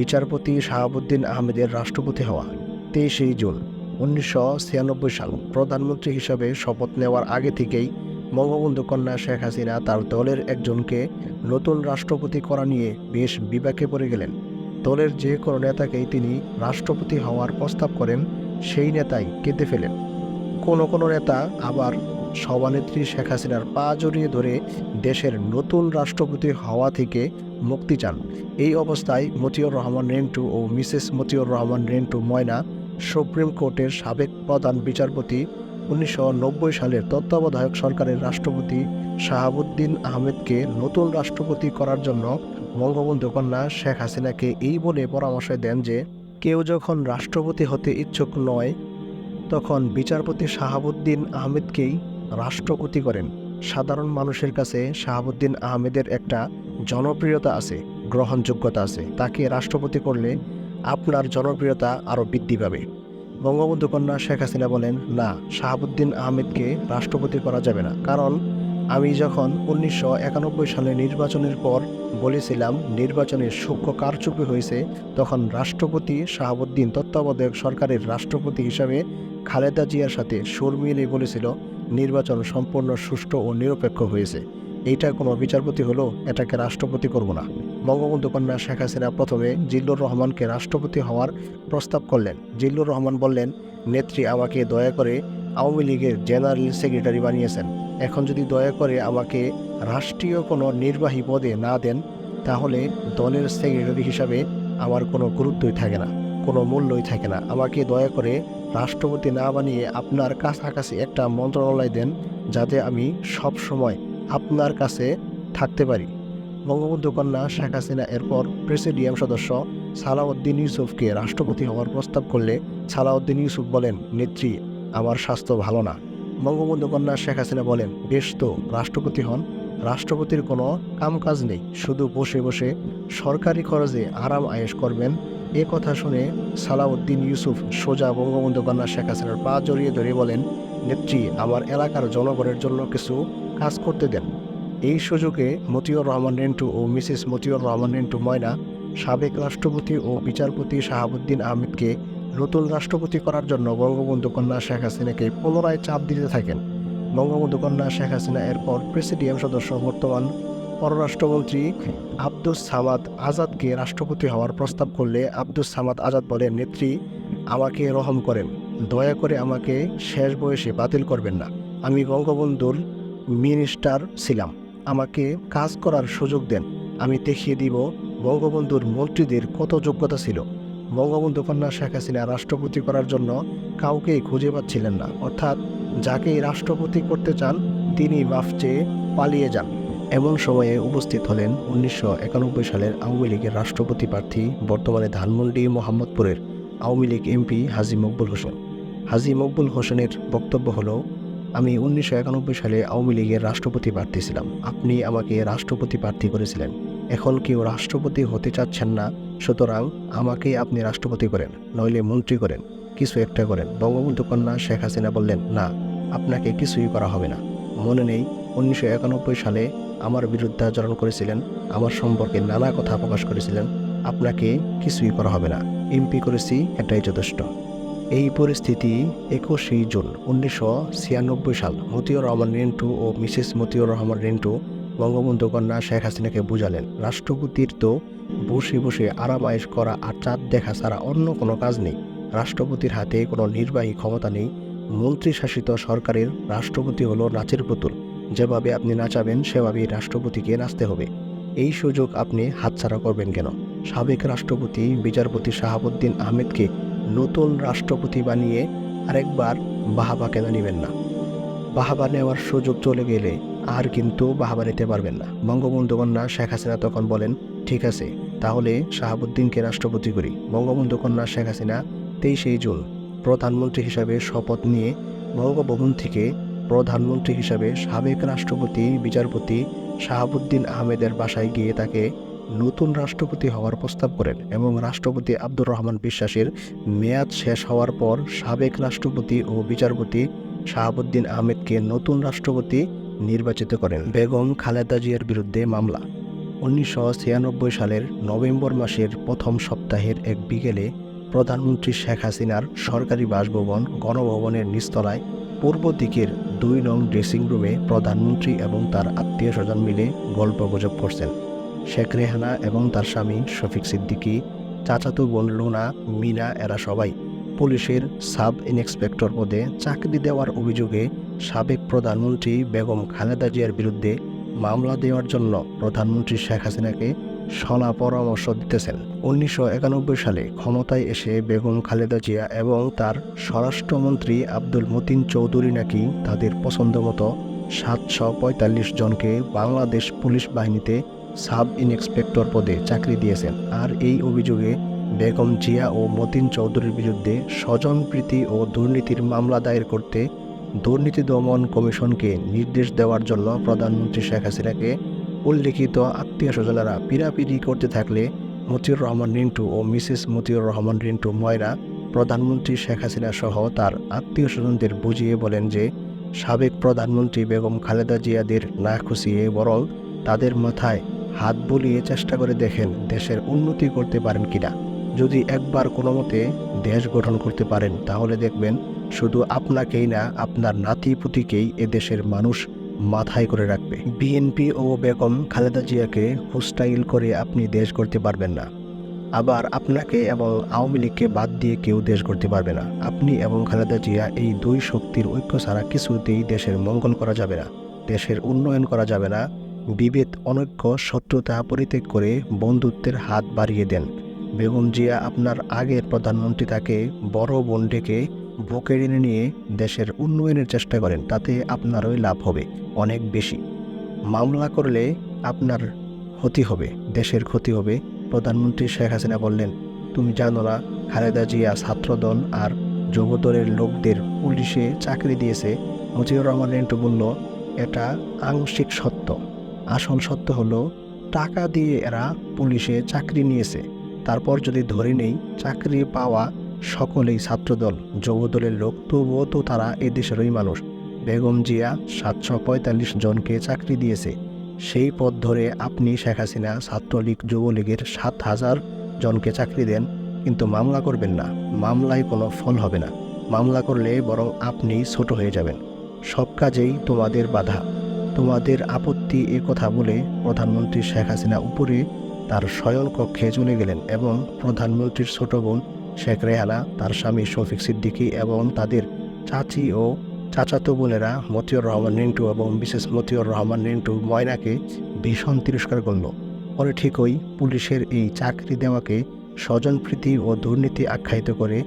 বিচারপতি শাহাবুদ্দিন আহমেদের রাষ্ট্রপতি হওয়া তেইশে জুন উনিশশো ছিয়ানব্বই সাল প্রধানমন্ত্রী হিসাবে শপথ নেওয়ার আগে থেকেই বঙ্গবন্ধু কন্যা শেখ হাসিনা তার দলের একজনকে নতুন রাষ্ট্রপতি করা নিয়ে বেশ বিপাকে পড়ে গেলেন। দলের যে কোনো নেতাকেই তিনি রাষ্ট্রপতি হওয়ার প্রস্তাব করেন, সেই নেতাই কেঁদে ফেলেন। কোনো কোনো নেতা আবার সভানেত্রী শেখ হাসিনার পা জড়িয়ে ধরে দেশের নতুন রাষ্ট্রপতি হওয়া থেকে মুক্তি চান। এই অবস্থায় মতিউর রহমান রেন্টু ও মিসেস মতিউর রহমান রেন্টু ময়না সুপ্রিম কোর্টের সাবেক প্রধান বিচারপতি, উনিশশো নব্বই সালের তত্ত্বাবধায়ক সরকারের রাষ্ট্রপতি শাহাবুদ্দিন আহমেদকে নতুন রাষ্ট্রপতি করার জন্য বঙ্গবন্ধু কন্যা শেখ হাসিনাকে এই বলে পরামর্শ দেন যে, কেউ যখন রাষ্ট্রপতি হতে ইচ্ছুক নয়, তখন বিচারপতি শাহাবুদ্দিন আহমেদকেই রাষ্ট্রপতি করেন। সাধারণ মানুষের কাছে শাহাবুদ্দিন আহমেদের একটা জনপ্রিয়তা আছে, গ্রহণযোগ্যতা আছে। তাকে রাষ্ট্রপতি করলে আপনার জনপ্রিয়তা আরও বৃদ্ধি পাবে। বঙ্গবন্ধু কন্যা শেখ হাসিনা বলেন, না, শাহাবুদ্দিন আহমেদকে রাষ্ট্রপতি করা যাবে না। কারণ আমি যখন উনিশশো একানব্বই সালে নির্বাচনের পর বলেছিলাম নির্বাচনের সূক্ষ্ম কারচুপি হয়েছে, তখন রাষ্ট্রপতি শাহাবুদ্দিন তত্ত্বাবধায়ক সরকারের রাষ্ট্রপতি হিসাবে খালেদা জিয়ার সাথে সুর মিলিয়ে বলেছিল নির্বাচন সম্পূর্ণ সুষ্ঠু ও নিরপেক্ষ হয়েছে। এইটা কোনো বিচারপতি হলো, এটাকে রাষ্ট্রপতি করব না। বঙ্গবন্ধু কন্যা শেখ হাসিনা প্রথমে জিল্লুর রহমানকে রাষ্ট্রপতি হওয়ার প্রস্তাব করলেন। জিল্লুর রহমান বললেন, নেত্রী আমাকে দয়া করে আওয়ামী লীগের জেনারেল সেক্রেটারি বানিয়েছেন। এখন যদি দয়া করে আমাকে রাষ্ট্রীয় কোনো নির্বাহী পদে না দেন, তাহলে দলের সেক্রেটারি হিসাবে আমার কোনো গুরুত্বই থাকে না, কোনো মূল্যই থাকে না। আমাকে দয়া করে রাষ্ট্রপতি না বানিয়ে আপনার কাছাকাছি একটা মন্ত্রণালয় দেন, যাতে আমি সব সময় আপনার কাছে থাকতে পারি। বঙ্গবন্ধু কন্যা শেখ হাসিনা এরপর প্রেসিডিয়াম সদস্য সালাউদ্দিন ইউসুফকে রাষ্ট্রপতি হওয়ার প্রস্তাব করলে সালাউদ্দিন ইউসুফ বলেন, নেত্রী, আমার স্বাস্থ্য ভালো না। বঙ্গবন্ধু কন্যা শেখ হাসিনা বলেন, বেশ তো, রাষ্ট্রপতি হন। রাষ্ট্রপতির কোনো কামকাজ নেই। শুধু বসে বসে সরকারি খরচে আরাম আয়েশ করবেন। এ কথা শুনে সালাউদ্দিন ইউসুফ সোজা বঙ্গবন্ধু কন্যা শেখ হাসিনার পা জড়িয়ে ধরে বলেন, নেত্রী, আমার এলাকার জনগণের জন্য কিছু কাজ করতে দেন। এই সুযোগে মতিউর রহমান রেন্টু ও মিসেস মতিউর রহমান রেন্টু ময়না, সাবেক রাষ্ট্রপতি ও বিচারপতি শাহাবুদ্দিন আহমেদকে নতুন রাষ্ট্রপতি করার জন্য বঙ্গবন্ধু কন্যা শেখ হাসিনাকে পুনরায় চাপ দিতে থাকেন। বঙ্গবন্ধু কন্যা শেখ হাসিনা এরপর প্রেসিডিয়াম সদস্য, বর্তমান পররাষ্ট্রমন্ত্রী আব্দুস সামাদ আজাদকে রাষ্ট্রপতি হওয়ার প্রস্তাব করলে আব্দুস সামাদ আজাদ বলেন, নেত্রী, আমাকে রহম করেন। দয়া করে আমাকে শেষ বয়সে বাতিল করবেন না। আমি বঙ্গবন্ধুর মিনিস্টার ছিলাম। আমাকে কাজ করার সুযোগ দেন। আমি দেখিয়ে দিব বঙ্গবন্ধুর মন্ত্রীদের কত যোগ্যতা ছিল। বঙ্গবন্ধু কন্যা শেখ হাসিনা রাষ্ট্রপতি করার জন্য কাউকেই খুঁজে পাচ্ছিলেন না। অর্থাৎ যাকেই রাষ্ট্রপতি করতে চান, তিনি মাফ চেয়ে পালিয়ে যান এমন সময়ে উপস্থিত হলেন উনিশশো একানব্বই সালের আওয়ামী লীগের রাষ্ট্রপতি প্রার্থী, বর্তমানে ধানমন্ডি মোহাম্মদপুরের আওয়ামী লীগ এমপি হাজি মকবুল হোসেন। হাজি মকবুল হোসেনের বক্তব্য হলো, আমি উনিশশো একানব্বই সালে আওয়ামী লীগের রাষ্ট্রপতি প্রার্থী ছিলাম। আপনি আমাকে রাষ্ট্রপতি প্রার্থী করেছিলেন। এখন কেউ রাষ্ট্রপতি হতে চাচ্ছেন না, সুতরাং আমাকে আপনি রাষ্ট্রপতি করেন, নইলে মন্ত্রী করেন। কিছু একটা করেন। বঙ্গবন্ধু কন্যা শেখ হাসিনা বললেন, না, আপনাকে কিছুই করা হবে না। মনে নেই, উনিশশো একানব্বই সালে আমার বিরুদ্ধে আচরণ করেছিলেন, আমার সম্পর্কে নানা কথা প্রকাশ করেছিলেন, আপনাকে কিছুই করা হবে না। এমপি করেছি, এটাই যথেষ্ট। এই পরিস্থিতি একুশে জুন, উনিশশো ছিয়ানব্বই সাল, মতিউর রহমান রেন্টু ও মিসেস মতিউর রহমান রেন্টু বঙ্গবন্ধু কন্যা শেখ হাসিনাকে বুঝালেন, রাষ্ট্রপতির তো বসে বসে আরাম আয়েশ করা আর চাঁদ দেখা ছাড়া অন্য কোনো কাজ নেই। রাষ্ট্রপতির হাতে কোনো নির্বাহী ক্ষমতা নেই। মন্ত্রী শাসিত সরকারের রাষ্ট্রপতি হলো নাচের পুতুল। যেভাবে আপনি নাচাবেন, সেভাবেই রাষ্ট্রপতিকে নাচতে হবে। এই সুযোগ আপনি হাতছাড়া করবেন কেন? সাবেক রাষ্ট্রপতি বিচারপতি শাহাবুদ্দিন আহমেদকে নতুন রাষ্ট্রপতি বানিয়ে আরেকবার বাহাবা কেন নেবেন না? বাহাবা নেওয়ার সুযোগ চলে গেলে আর কিন্তু বাহাবা নিতে পারবেন না। বঙ্গবন্ধু কন্যা শেখ হাসিনা তখন বলেন, ঠিক আছে, তাহলে শাহাবুদ্দিনকে রাষ্ট্রপতি করি। বঙ্গবন্ধু কন্যা শেখ হাসিনা তেইশে জুন, প্রধানমন্ত্রী হিসাবে শপথ নিয়ে বঙ্গভবন থেকে প্রধানমন্ত্রী হিসাবে সাবেক রাষ্ট্রপতি, বিচারপতি শাহাবুদ্দিন আহমেদের বাসায় গিয়ে তাকে নতুন রাষ্ট্রপতি হওয়ার প্রস্তাব করেন এবং রাষ্ট্রপতি আব্দুর রহমান বিশ্বাসের মেয়াদ শেষ হওয়ার পর সাবেক রাষ্ট্রপতি ও বিচারপতি শাহাবুদ্দিন আহমেদকে নতুন রাষ্ট্রপতি নির্বাচিত করেন বেগম খালেদা জিয়ার বিরুদ্ধে মামলা। উনিশশো ছিয়ানব্বই সালের নভেম্বর মাসের প্রথম সপ্তাহের এক বিকেলে প্রধানমন্ত্রী শেখ হাসিনার সরকারি বাসভবন গণভবনের নিচতলায় পূর্ব দিকের দুই নং ড্রেসিং রুমে প্রধানমন্ত্রী এবং তার আত্মীয় স্বজন মিলে গল্প গুজব করছেন। শেখ রেহানা এবং তার স্বামী শফিক সিদ্দিকী, চাচাতো বোন লুনা, মিনা, এরা সবাই পুলিশের সাব ইন্সপেক্টর পদে চাকরি দেওয়ার অভিযোগে সাবেক প্রধানমন্ত্রী বেগম খালেদা জিয়ার বিরুদ্ধে মামলা দেওয়ার জন্য প্রধানমন্ত্রী শেখ হাসিনাকে সলা পরামর্শ দিতেছেন। উনিশশো একানব্বই সালে ক্ষমতায় এসে বেগম খালেদা জিয়া এবং তার স্বরাষ্ট্রমন্ত্রী আব্দুল মতিন চৌধুরী নাকি তাদের পছন্দ মতো সাতশো পঁয়তাল্লিশ জনকে বাংলাদেশ পুলিশ বাহিনীতে সাব ইন্সপেক্টর পদে চাকরি দিয়েছেন। আর এই অভিযোগে বেগম জিয়া ও মতিন চৌধুরীর বিরুদ্ধে স্বজনপ্রীতি ও দুর্নীতির মামলা দায়ের করতে দুর্নীতি দমন কমিশনকে নির্দেশ দেওয়ার জন্য প্রধানমন্ত্রী শেখ হাসিনাকে উল্লিখিত আত্মীয় স্বজনেরা পিরাপিরি করতে থাকলে মতিউর রহমান রিন্টু ও মিসেস মতিউর রহমান রিন্টু ময়রা প্রধানমন্ত্রী শেখ হাসিনা সহ তার আত্মীয় স্বজনদের বুঝিয়ে বলেন যে, সাবেক প্রধানমন্ত্রী বেগম খালেদা জিয়াদের না খুশিয়ে বরং তাদের মাথায় হাত বুলিয়ে চেষ্টা করে দেখেন দেশের উন্নতি করতে পারেন কিনা। যদি একবার কোনো মতে দেশ গঠন করতে পারেন, তাহলে দেখবেন শুধু আপনাকেই না, আপনার নাতি পুতিকেই এদেশের মানুষ মাথায় করে রাখবে। বিএনপি ও বেগম খালেদা জিয়াকে হোস্টাইল করে আপনি দেশ করতে পারবেন না। আবার আপনাকে এবং আওয়ামী লীগকে বাদ দিয়ে কেউ দেশ করতে পারবে না। আপনি এবং খালেদা জিয়া এই দুই শক্তির ঐক্য ছাড়া কিছুতেই দেশের মঙ্গল করা যাবে না, দেশের উন্নয়ন করা যাবে না। বিভেদ, অনৈক্য, শত্রুতা পরিত্যাগ করে বন্ধুত্বের হাত বাড়িয়ে দেন। বেগম জিয়া আপনার আগের প্রধানমন্ত্রী তাকে বড় বোন ডেকে বুকে টেনে নিয়ে দেশের উন্নয়নের চেষ্টা করেন, তাতে আপনারই লাভ হবে, অনেক বেশি। মামলা করলে আপনার ক্ষতি হবে, দেশের ক্ষতি হবে। প্রধানমন্ত্রী শেখ হাসিনা বললেন, তুমি জানো না, খালেদা জিয়া ছাত্রদল আর যুবদলের লোকদের পুলিশে চাকরি দিয়েছে। মজিবুর রহমান রেন্টু বলল, এটা আংশিক সত্য। আসল সত্য হলো, টাকা দিয়ে এরা পুলিশে চাকরি নিয়েছে। তারপর যদি ধরে নেই, চাকরি পাওয়া সকলেই ছাত্রদল, যুবদলের লোক, তবুও তো তারা এদেশেরই মানুষ। বেগম জিয়া সাতশো পঁয়তাল্লিশ জনকে চাকরি দিয়েছে। সেই পথ ধরে আপনি শেখ হাসিনা ছাত্রলীগ যুবলীগের সাত হাজার জনকে চাকরি দেন, কিন্তু মামলা করবেন না। মামলায় কোনো ফল হবে না। মামলা করলে বরং আপনি ছোট হয়ে যাবেন। সব কাজেই তোমাদের বাধা। তোমাদের আপত্তি এ কথা বলে প্রধানমন্ত্রী শেখ হাসিনা উপরে তার শয়ন কক্ষে চলে গেলেন এবং প্রধানমন্ত্রীর ছোট বোন শেখ রেহানা তার স্বামী শফিক সিদ্দিকী এবং তাদের চাচি ও চাচাতো বোনেরা মতিউর রহমান, রিন্টু এবং বিশেষ মতিউর রহমান, রিন্টু ময়নাকে ভীষণ তিরস্কার করল। পরে ঠিকই পুলিশের এই চাকরি দেওয়াকে স্বজনপ্রীতি ও দুর্নীতি আখ্যায়িত করে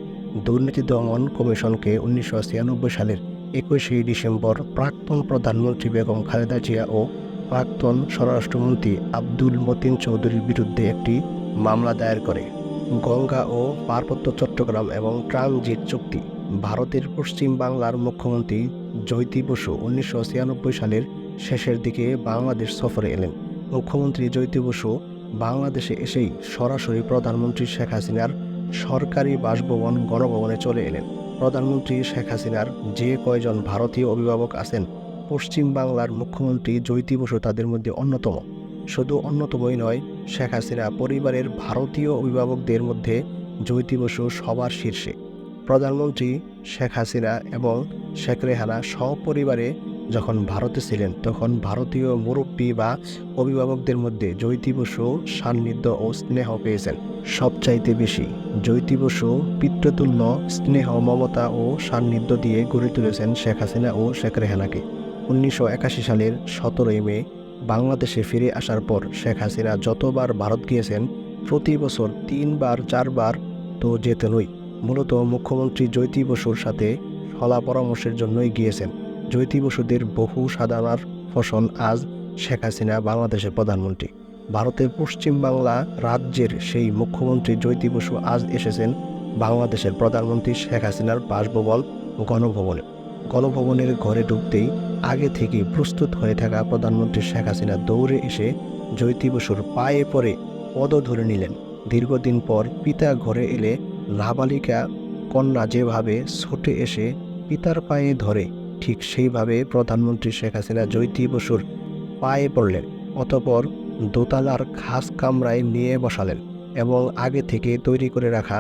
দুর্নীতি দমন কমিশনকে উনিশশো ছিয়ানব্বই সালের একুশে ডিসেম্বর প্রাক্তন প্রধানমন্ত্রী বেগম খালেদা জিয়া ও প্রাক্তন স্বরাষ্ট্রমন্ত্রী আব্দুল মতিন চৌধুরীর বিরুদ্ধে একটি মামলা দায়ের করে। গঙ্গা ও পার্বত্য চট্টগ্রাম এবং ট্রানজিট চুক্তি। ভারতের পশ্চিম বাংলার মুখ্যমন্ত্রী জয়তি বসু উনিশশো ছিয়ানব্বই সালের শেষের দিকে বাংলাদেশ সফরে এলেন। মুখ্যমন্ত্রী জয়তি বসু বাংলাদেশে এসেই সরাসরি প্রধানমন্ত্রী শেখ হাসিনার সরকারি বাসভবন, গণভবনে চলে এলেন। প্রধানমন্ত্রী শেখ হাসিনার যে কয়জন ভারতীয় অভিভাবক আছেন, পশ্চিম বাংলার মুখ্যমন্ত্রী জয়তি বসু তাদের মধ্যে অন্যতম। শুধু অন্যতমই নয়, শেখ হাসিনা পরিবারের ভারতীয় অভিভাবকদের মধ্যে জয়তি বসু সবার শীর্ষে। প্রধানমন্ত্রী শেখ হাসিনা এবং শেখ রেহানা সপরিবারে যখন ভারতে ছিলেন, তখন ভারতীয় মুরব্বী বা অভিভাবকদের মধ্যে জয়তি বসু সান্নিধ্য ও স্নেহ পেয়েছেন। সবচাইতে বেশি জয়তি বসু পিতৃতুল্য, স্নেহ, মমতা ও সান্নিধ্য দিয়ে গড়ে তুলেছেন শেখ হাসিনা ও শেখ রেহানাকে। উনিশশো একাশি সালের সতেরোই মে বাংলাদেশে ফিরে আসার পর শেখ হাসিনা যতবার ভারত গিয়েছেন, প্রতি বছর তিনবার, চারবার তো যেতেনই। মূলত মুখ্যমন্ত্রী জয়তি বসুর সাথে ফলা পরামর্শের জন্যই গিয়েছেন। জয়তি বসুদের বহু সাধারণার ফসল আজ শেখ হাসিনা বাংলাদেশের প্রধানমন্ত্রী। ভারতের পশ্চিম বাংলা রাজ্যের সেই মুখ্যমন্ত্রী জয়তি বসু আজ এসেছেন বাংলাদেশের প্রধানমন্ত্রী শেখ হাসিনার বাসভবন গণভবনে। গণভবনের ঘরে ঢুকতেই আগে থেকে প্রস্তুত হয়ে থাকা প্রধানমন্ত্রী শেখ হাসিনা দৌড়ে এসে জয়তি বসুর পায়ে পড়ে পদ ধরে নিলেন। দীর্ঘদিন পর পিতা ঘরে এলে নাবালিকা কন্যা যেভাবে ছোটে এসে পিতার পায়ে ধরে, ঠিক সেইভাবে প্রধানমন্ত্রী শেখ হাসিনা জয়তি বসুর পায়ে পড়লেন, অতপর দোতলার খাস কামরায় নিয়ে বসালেন এবং আগে থেকে তৈরি করে রাখা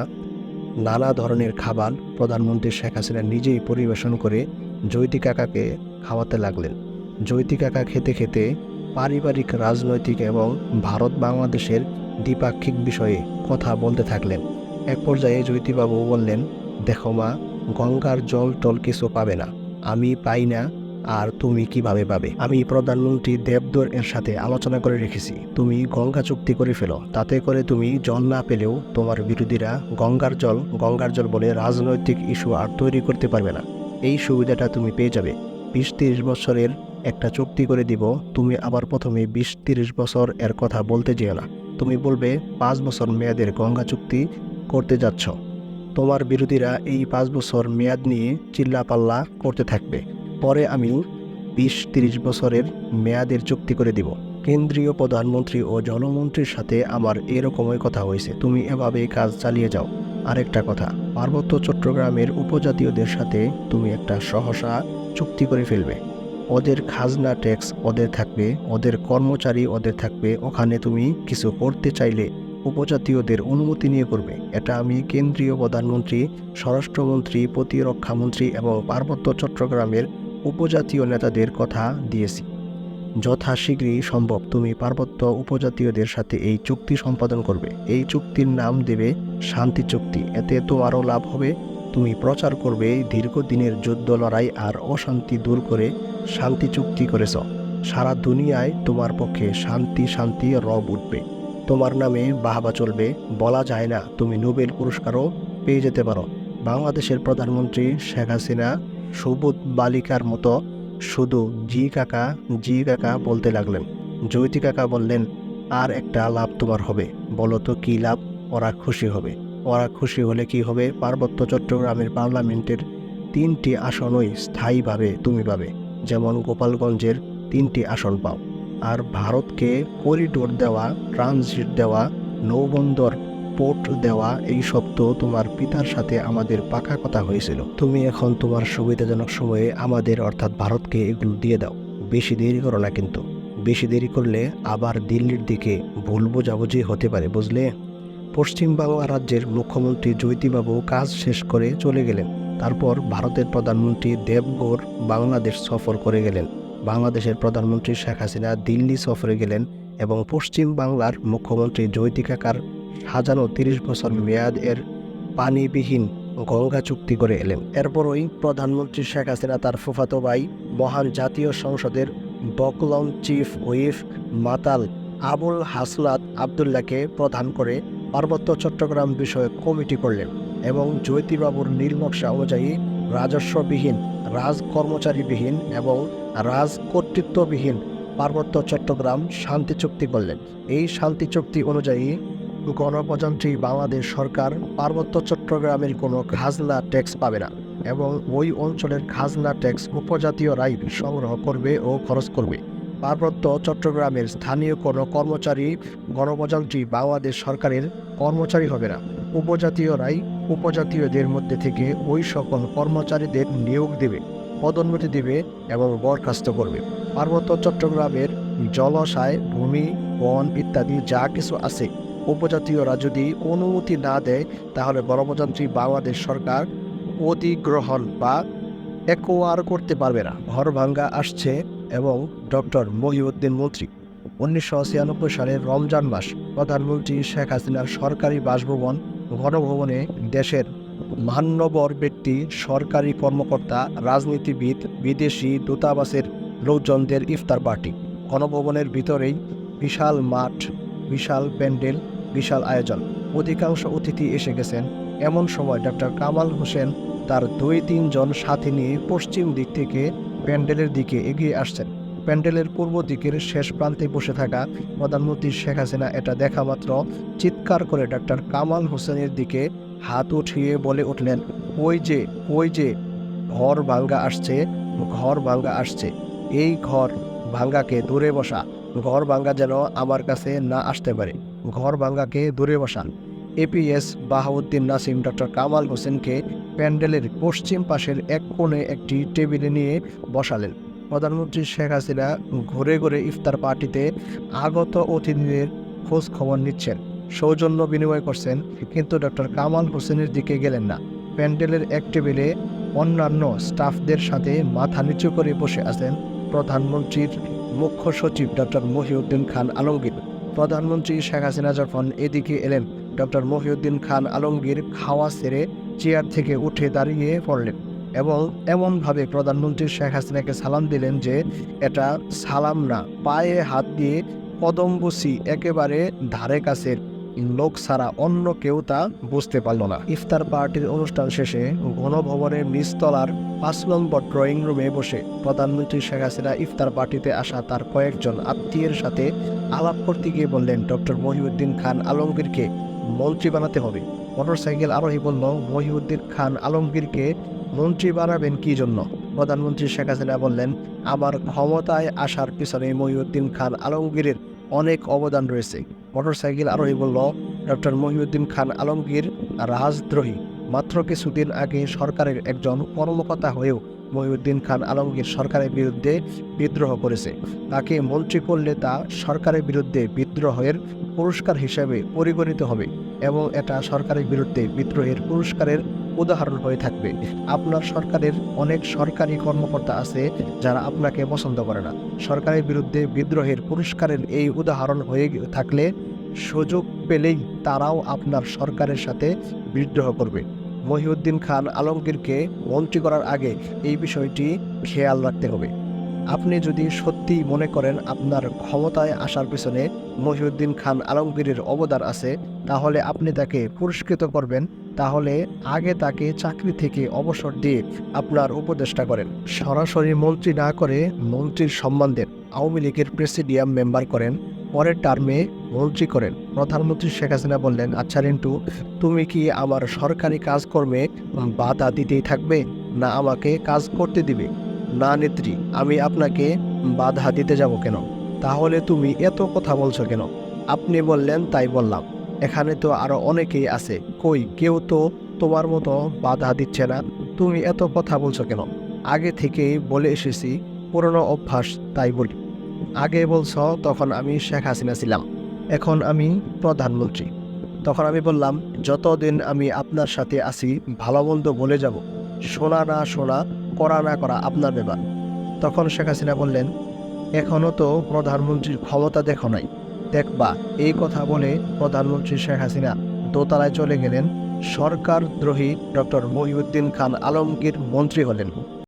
নানা ধরনের খাবার প্রধানমন্ত্রী শেখ হাসিনা নিজেই পরিবেশন করে জৈতি কাকাকে খাওয়াতে লাগলেন। জৈতি কাকা খেতে খেতে পারিবারিক, রাজনৈতিক এবং ভারত বাংলাদেশের দ্বিপাক্ষিক বিষয়ে কথা বলতে থাকলেন। এক পর্যায়ে জৈতিবাবু বললেন, দেখো মা, গঙ্গার জল টল কিছু পাবে না। আমি পাই না, আর তুমি কীভাবে পাবে? আমি প্রধানমন্ত্রী দেবদর এর সাথে আলোচনা করে রেখেছি। তুমি গঙ্গা চুক্তি করে ফেলো। তাতে করে তুমি জল না পেলেও তোমার বিরোধীরা গঙ্গার জল গঙ্গার জল বলে রাজনৈতিক ইস্যু আর তৈরি করতে পারবে না। এই সুবিধাটা তুমি পেয়ে যাবে। বিশ তিরিশ বছরের একটা চুক্তি করে দিব, তুমি আবার প্রথমে বিশ তিরিশ বছর এর কথা বলতে যেও না। তুমি বলবে, পাঁচ বছর মেয়াদের গঙ্গা চুক্তি করতে যাচ্ছ। তোমার বিরোধীরা এই পাঁচ বছর মেয়াদ নিয়ে চিল্লাপাল্লা করতে থাকবে। পরে আমি বিশ তিরিশ বছরের মেয়াদের চুক্তি করে দিব। কেন্দ্রীয় প্রধানমন্ত্রী ও জনমন্ত্রীর সাথে আমার এরকমই কথা হয়েছে। তুমি এভাবে কাজ চালিয়ে যাও। আরেকটা কথা, পার্বত্য চট্টগ্রামের উপজাতীয়দের সাথে তুমি একটা সহসা চুক্তি করে ফেলবে। ওদের খাজনা ট্যাক্স ওদের থাকবে, ওদের কর্মচারী ওদের থাকবে, ওখানে তুমি কিছু করতে চাইলে উপজাতীয়দের অনুমতি নিয়ে করবে। এটা আমি কেন্দ্রীয় প্রধানমন্ত্রী, স্বরাষ্ট্রমন্ত্রী, প্রতিরক্ষামন্ত্রী এবং পার্বত্য চট্টগ্রামের উপজাতীয় নেতাদের কথা দিয়েছি। যথাশীঘ্রই সম্ভব তুমি পার্বত্য উপজাতীয়দের সাথে এই চুক্তি সম্পাদন করবে। এই চুক্তির নাম দেবে শান্তি চুক্তি। এতে তোমারও লাভ হবে তুমি প্রচার করবে দীর্ঘদিনের যুদ্ধ লড়াই আর অশান্তি দূর করে শান্তি চুক্তি করেছ। সারা দুনিয়ায় তোমার পক্ষে শান্তি শান্তি রব উঠবে। তোমার নামে বাহাবা চলবে। বলা যায় না তুমি নোবেল পুরস্কারও পেয়ে যেতে পারো। বাংলাদেশের প্রধানমন্ত্রী শেখ হাসিনা সুবোধ বালিকার মতো শুধু জি কাকা জি কাকা বলতে লাগলেন। জ্যোতি কাকা বললেন, আর একটা লাভ তোমার হবে। বলো তো কী লাভ? ওরা খুশি হবে। ওরা খুশি হলে কি হবে? পার্বত্য চট্টগ্রামের পার্লামেন্টের তিনটি আসনই স্থায়ীভাবে তুমি পাবে। যেমন গোপালগঞ্জের তিনটি আসন পাও। আর ভারতকে করিডোর দেওয়া, ট্রানজিট দেওয়া, নৌবন্দর, পোর্ট দেওয়া, এই সব তো তোমার পিতার সাথে আমাদের পাকা কথা হয়েছিল। তুমি এখন তোমার সুবিধাজনক সময়ে আমাদের অর্থাৎ ভারতকে এগুলো দিয়ে দাও। বেশি দেরি করো না কিন্তু। বেশি দেরি করলে আবার দিল্লির দিকে ভুল বোঝাবুঝি হতে পারে, বুঝলে? পশ্চিমবাংলা রাজ্যের মুখ্যমন্ত্রী জ্যোতিবাবু কাজ শেষ করে চলে গেলেন। তারপর ভারতের প্রধানমন্ত্রী দেবগৌর বাংলাদেশ সফর করে গেলেন। বাংলাদেশের প্রধানমন্ত্রী শেখ হাসিনা দিল্লি সফরে গেলেন এবং পশ্চিম বাংলার মুখ্যমন্ত্রী জয়তি কাকার সাজানো তিরিশ বছর মেয়াদ এর পানিবিহীন গঙ্গা চুক্তি করে এলেন। এরপরই প্রধানমন্ত্রী শেখ হাসিনা তার ফুফাতো ভাই মহান জাতীয় সংসদের বকলম চিফ হুইপ মাতাল আবুল হাসলাত আবদুল্লাহকে প্রধান করে পার্বত্য চট্টগ্রাম বিষয়ে কমিটি করলেন এবং জ্যোতিবাবুর নীল নকশা অনুযায়ী রাজস্ববিহীন রাজ কর্মচারীবিহীন এবং রাজ কর্তৃত্ববিহীন পার্বত্য চট্টগ্রাম শান্তি চুক্তি করলেন। এই শান্তি চুক্তি অনুযায়ী গণপ্রজাতন্ত্রী বাংলাদেশ সরকার পার্বত্য চট্টগ্রামের কোনো খাজনা ট্যাক্স পাবে না এবং ওই অঞ্চলের খাজনা ট্যাক্স উপজাতীয় উপজাতীয়রাই সংগ্রহ করবে ও খরচ করবে। পার্বত্য চট্টগ্রামের স্থানীয় কোনো কর্মচারী গণপ্রজাতন্ত্রী বাংলাদেশ সরকারের কর্মচারী হবে না। উপজাতীয়রাই উপজাতীয়দের মধ্যে থেকে ওই সকল কর্মচারীদের নিয়োগ দেবে, পদোন্নতি দেবে এবং বরখাস্ত করবে। পার্বত্য চট্টগ্রামের জলাশয়, ভূমি, বন ইত্যাদি যা কিছু আছে, উপজাতীয়রা যদি অনুমতি না দেয়, তাহলে গণপ্রজাতন্ত্রী বাংলাদেশ সরকার অধিগ্রহণ বা একোয়ার করতে পারবে না। ঘর ভাঙ্গা আসছে এবং ডক্টর মহিউদ্দিন মন্ত্রী। উনিশশো ছিয়ানব্বই সালের রমজান মাস প্রধানমন্ত্রী শেখ হাসিনার সরকারি বাসভবন গণভবনে দেশের মান্যবর ব্যক্তি, সরকারি কর্মকর্তা, রাজনীতিবিদ, বিদেশি দূতাবাসের লোকজনদের ইফতার পার্টি। গণভবনের ভিতরেই বিশাল মাঠ, বিশাল প্যান্ডেল, বিশাল আয়োজন। অধিকাংশ অতিথি এসে গেছেন। এমন সময় ডক্টর কামাল হোসেন তার দুই তিনজন সাথী নিয়ে পশ্চিম দিক থেকে প্যান্ডেলের দিকে এগিয়ে আসছেন। প্যান্ডেলের পূর্ব দিকের শেষ প্রান্তে বসে থাকা প্রধানমন্ত্রী শেখ হাসিনা এটা দেখা মাত্র চিৎকার করে ডক্টর কামাল হোসেনের দিকে হাত উঠিয়ে বলে উঠলেন ওই যে ওই যে, ঘর ভাঙ্গা আসছে, ঘর ভাঙ্গা আসছে। এই ঘর ভাঙ্গাকে দূরে বসা, ঘর ভাঙ্গা যেন আমার কাছে না আসতে পারে। ঘর ভাঙ্গাকে দূরে বসান এপিএস বাহাউদ্দিন নাসিম ডক্টর কামাল হোসেনকে প্যান্ডেলের পশ্চিম পাশের এক কোণে একটি টেবিলে নিয়ে বসালেন। প্রধানমন্ত্রী শেখ হাসিনা ঘুরে ঘুরে ইফতার পার্টিতে আগত অতিথিদের খোঁজ খবর নিচ্ছেন। সৌজন্য বিনিময় করছেন, কিন্তু ডক্টর কামাল হোসেনের দিকে গেলেন না। প্যান্ডেলের এক টেবিলে অন্যান্য স্টাফদের সাথে মাথা নিচু করে বসে আছেন প্রধানমন্ত্রীর মুখ্য সচিব ডক্টর মহিউদ্দিন খান আলমগীর। প্রধানমন্ত্রী শেখ হাসিনা যখন এদিকে এলেন ডক্টর মহিউদ্দিন খান আলমগীর খাওয়া সেরে চেয়ার থেকে উঠে দাঁড়িয়ে পড়লেন এবং এমনভাবে প্রধানমন্ত্রী শেখ হাসিনাকে সালাম দিলেন যে এটা সালাম না, পায়ে হাত দিয়ে কদমবসি একেবারে ধারে কাছের লোক ছাড়া অন্য কেউ তা বুঝতে পারল না। ইফতার পার্টির অনুষ্ঠান শেষে গণভবনের নিচতলার পাঁচ নম্বর ড্রয়িং রুমে বসে প্রধানমন্ত্রী শেখ হাসিনা ইফতার পার্টিতে আসা তার কয়েকজন আত্মীয়ের সাথে আলাপ করতে গিয়ে বললেন, ডক্টর মহিউদ্দিন খান আলমগীরকে মন্ত্রী বানাতে হবে। মোটরসাইকেল আরোহী বলল, মহিউদ্দিন খান আলমগীরকে মন্ত্রী বানাবেন কি জন্য? প্রধানমন্ত্রী শেখ হাসিনা বললেন, আমার ক্ষমতায় আসার পিছনে মহিউদ্দিন খান আলমগীরের অনেক অবদান রয়েছে। মোটরসাইকেল আরোহী বলল, ডক্টর মহিউদ্দিন খান আলমগীর রাজদ্রোহী। মাত্র কিছুদিন আগে সরকারের একজন কর্মকর্তা হয়েও মহিউদ্দিন খান আলমগীর সরকারের বিরুদ্ধে বিদ্রোহ করেছে। তাকে মন্ত্রী করলে তা সরকারের বিরুদ্ধে বিদ্রোহের পুরস্কার হিসেবে পরিগণিত হবে এবং এটা সরকারের বিরুদ্ধে বিদ্রোহের পুরস্কারের উদাহরণ হয়ে থাকবে। আপনার সরকারের অনেক সরকারি কর্মকর্তা আছে যারা আপনাকে পছন্দ করে না। সরকারের বিরুদ্ধে বিদ্রোহের পুরস্কারের এই উদাহরণ হয়ে থাকলে সুযোগ পেলেই তারাও আপনার সরকারের সাথে বিদ্রোহ করবে। মহিউদ্দিন খান আলমগীরকে মন্ত্রী করার আগে এই বিষয়টি খেয়াল রাখতে হবে। আপনি যদি সত্যি মনে করেন আপনার ক্ষমতায় আসার পিছনে মহিউদ্দিন খান আলমগীরের অবদান আছে, তাহলে আপনি তাকে পুরস্কৃত করবেন। তাহলে আগে তাকে চাকরি থেকে অবসর দিয়ে আপনার উপদেষ্টা করেন। সরাসরি মন্ত্রী না করে মন্ত্রীর সম্মান দেন আওয়ামী লীগের প্রেসিডিয়াম মেম্বার করেন। পরের টার্মে মন্ত্রী করেন। প্রধানমন্ত্রী শেখ হাসিনা বললেন আচ্ছা রিন্টু, তুমি কি আমার সরকারি কাজকর্মে বাধা দিতেই থাকবে? না আমাকে কাজ করতে দিবে? না নেত্রী, আমি আপনাকে বাধা দিতে যাব কেন? তাহলে তুমি এত কথা বলছো কেন? আপনি বললেন, তাই বললাম। এখানে তো আরও অনেকেই আছে। কই, কেউ তো তোমার মতো বাধা দিচ্ছে না। তুমি এত কথা বলছো কেন? আগে থেকেই বলে এসেছি, পুরনো অভ্যাস, তাই বলি। আগে বলছ, তখন আমি শেখ হাসিনা ছিলাম। এখন আমি প্রধানমন্ত্রী। তখন আমি বললাম, যতদিন আমি আপনার সাথে আছি, ভালো মন্দ বলে যাব। শোনা না শোনা, করা না করা আপনার ব্যাপার। তখন শেখ হাসিনা বললেন এখনও তো প্রধানমন্ত্রীর ক্ষমতা দেখো নাই। দেখবা, এই কথা বলে প্রধানমন্ত্রী শেখ হাসিনা দোতলায় চলে গেলেন। সরকার দ্রোহী ডক্টর মহিউদ্দিন খান আলমগীর মন্ত্রী হলেন।